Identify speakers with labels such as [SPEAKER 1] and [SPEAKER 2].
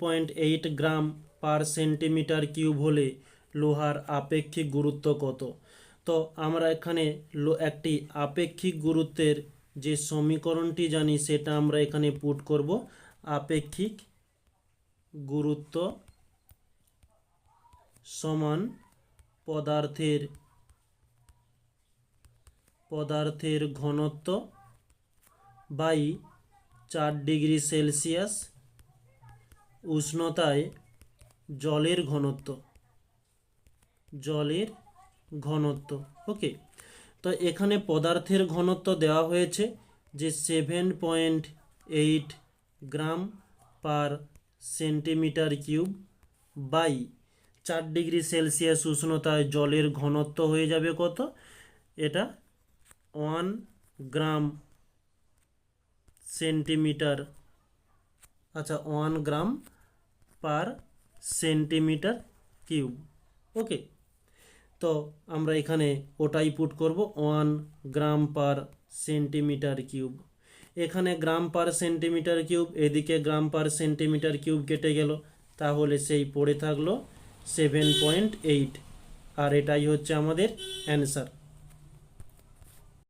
[SPEAKER 1] Point eight gram per centimetre cube হলে লোহার আপেক্ষিক গুরুত্ব কত? তো আমরা এখানে একটি আপেক্ষিক গুরুত্বের যে সমীকরণটি জানি সেটা আমরা এখানে পুট করব। আপেক্ষিক গুরুত্ব সমান পদার্থের পদার্থের ঘনত্ব বাই চার ডিগ্রি সেলসিয়াস উষ্ণতায় জলের ঘনত্ব। জলের ঘনত্ব ওকে তো এখানে পদার্থের ঘনত্ব দেওয়া হয়েছে যে seven point eight gram per centimetre cube by চার ডিগ্রি সেলসিয়াস উষ্ণতায় জলের ঘনত্ব হয়ে যাবে কত? এটা ওয়ান গ্রাম সেন্টিমিটার আচ্ছা one gram per centimetre cube okay তো আমরা এখানে ওটাই পুট করব one gram per centimetre cube এখানে গ্রাম পার সেন্টিমিটার কিউব এদিকে গ্রাম পার সেন্টিমিটার কিউব কেটে গেল। তাহলে সেই পড়ে থাকল সেভেন পয়েন্ট এইট আর এটাই হচ্ছে আমাদের অ্যান্সার